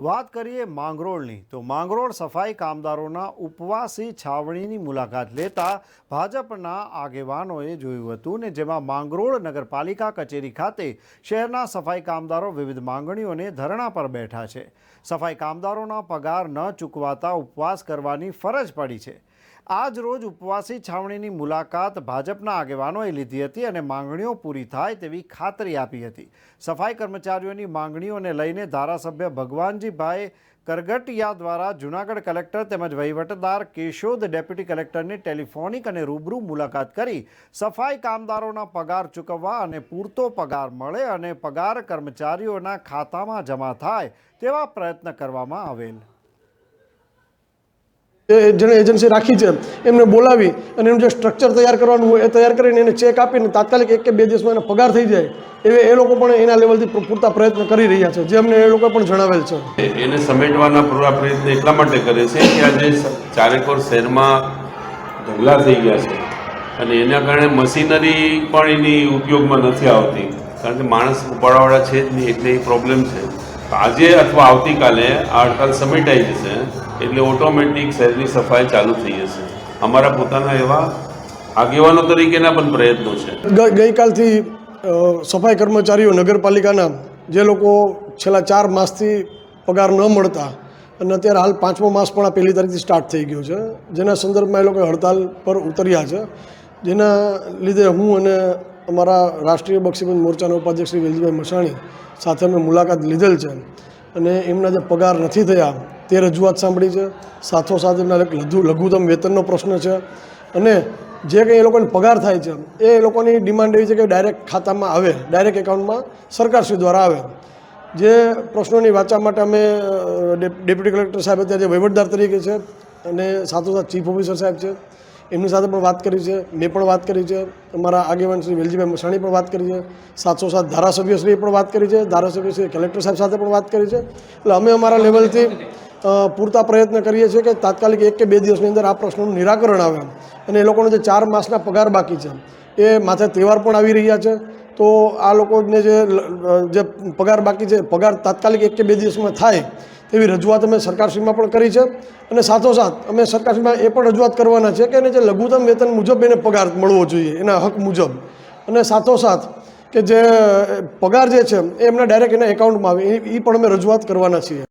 વાત કરીએ માંગરોળની, તો માંગરોળ સફાઈ કામદારોના ઉપવાસી છાવણીની મુલાકાત લેતા ભાજપના આગેવાનોએ જોયું હતું ને જેમાં માંગરોળ નગરપાલિકા કચેરી ખાતે શહેરના સફાઈ કામદારો વિવિધ માંગણીઓને ધરણા પર બેઠા છે. સફાઈ કામદારોના પગાર ન ચૂકવાતા ઉપવાસ કરવાની ફરજ પડી છે. આજ રોજ ઉપવાસી છાવણીની મુલાકાત ભાજપના આગેવાનોએ લીધી હતી અને માંગણીઓ પૂરી થાય તેવી ખાતરી આપી હતી. સફાઈ કર્મચારીઓની માંગણીઓને લઈને ધારાસભ્ય ભગવાનજીભાઈ કરગટિયા દ્વારા જૂનાગઢ કલેક્ટર તેમજ વહીવટદાર કેશોદ ડેપ્યુટી કલેક્ટરની ટેલિફોનિક અને રૂબરૂ મુલાકાત કરી સફાઈ કામદારોના પગાર ચૂકવવા અને પૂરતો પગાર મળે અને પગાર કર્મચારીઓના ખાતામાં જમા થાય તેવા પ્રયત્ન કરવામાં આવેલ. જેણે એજન્સી રાખી છે, એમને બોલાવી અને એનું જે સ્ટ્રક્ચર તૈયાર કરવાનું હોય એ તૈયાર કરીને એને ચેક આપીને તાત્કાલિક એક કે બે દિવસમાં એને પગાર થઈ જાય એવે એ લોકો પણ એના લેવલથી પૂરતા પ્રયત્ન કરી રહ્યા છે, જે અમને એ લોકો પણ જણાવેલ છે. એને સમેટવાના પૂરા પ્રયત્ન એટલા માટે કરે છે કે આજે ચારેકોર શહેરમાં ઢગલા થઈ ગયા છે અને એના કારણે મશીનરી પણ એની ઉપયોગમાં નથી આવતી. કારણ કે માણસ ઉપાડવાવાળા છે જ નહીં, એટલે એ પ્રોબ્લેમ છે. આજે અથવા આવતીકાલે આ હડતાલ સમેટાઈ જશે એટલે ઓટોમેટિક શહેરની સફાઈ ચાલુ થઈ જશે. અમારા પોતાના એવા આગેવાનો તરીકેના પણ પ્રયત્નો છે. ગઈકાલથી સફાઈ કર્મચારીઓ નગરપાલિકાના, જે લોકો છેલ્લા ચાર માસથી પગાર ન મળતા અને અત્યારે હાલ પાંચમો માસ પણ આ પહેલી તારીખથી સ્ટાર્ટ થઈ ગયો છે. જેના સંદર્ભમાં એ લોકો હડતાલ પર ઉતર્યા છે. જેના લીધે હું અને અમારા રાષ્ટ્રીય બક્ષીબંધ મોરચાના ઉપાધ્યક્ષ શ્રી વેલજીભાઈ મસાણી સાથે અમે મુલાકાત લીધેલ છે. અને એમના જે પગાર નથી થયા તે રજૂઆત સાંભળી છે. સાથોસાથ એમના લઘુ, લઘુત્તમ વેતનનો પ્રશ્ન છે. અને જે કંઈ એ લોકોને પગાર થાય છે, એ લોકોની ડિમાન્ડ એવી છે કે ડાયરેક્ટ ખાતામાં આવે, ડાયરેક્ટ એકાઉન્ટમાં સરકારશ્રી દ્વારા આવે. જે પ્રશ્નોની વાંચા માટે અમે ડેપ્યુટી કલેક્ટર સાહેબ અત્યારે વહીવટદાર તરીકે છે અને સાથોસાથ ચીફ ઓફિસર સાહેબ છે એમની સાથે પણ વાત કરી છે, મેં પણ વાત કરી છે, અમારા આગેવાન શ્રી વેલજીભાઈ મસાણી પણ વાત કરી છે, સાતસો સાત ધારાસભ્યશ્રીએ પણ વાત કરી છે ધારાસભ્યશ્રી કલેક્ટર સાહેબ સાથે પણ વાત કરી છે. એટલે અમે અમારા લેવલથી પૂરતા પ્રયત્ન કરીએ છીએ કે તાત્કાલિક એક કે બે દિવસની અંદર આ પ્રશ્નનું નિરાકરણ આવે. અને એ લોકોનો જે ચાર માસના પગાર બાકી છે, એ માથે તહેવાર પણ આવી રહ્યા છે. તો આ લોકોને જે જે પગાર બાકી છે, પગાર તાત્કાલિક એક કે બે દિવસમાં થાય તેવી રજૂઆત અમે સરકારશ્રીમાં પણ કરી છે. અને સાથોસાથ અમે સરકારશ્રીમાં એ પણ રજૂઆત કરવાના છે કે એને જે લઘુત્તમ વેતન મુજબ એને પગાર મળવો જોઈએ, એના હક મુજબ. અને સાથોસાથ કે જે પગાર જે છે, એ એમના ડાયરેક્ટ એના એકાઉન્ટમાં આવે, એ પણ અમે રજૂઆત કરવાના છીએ.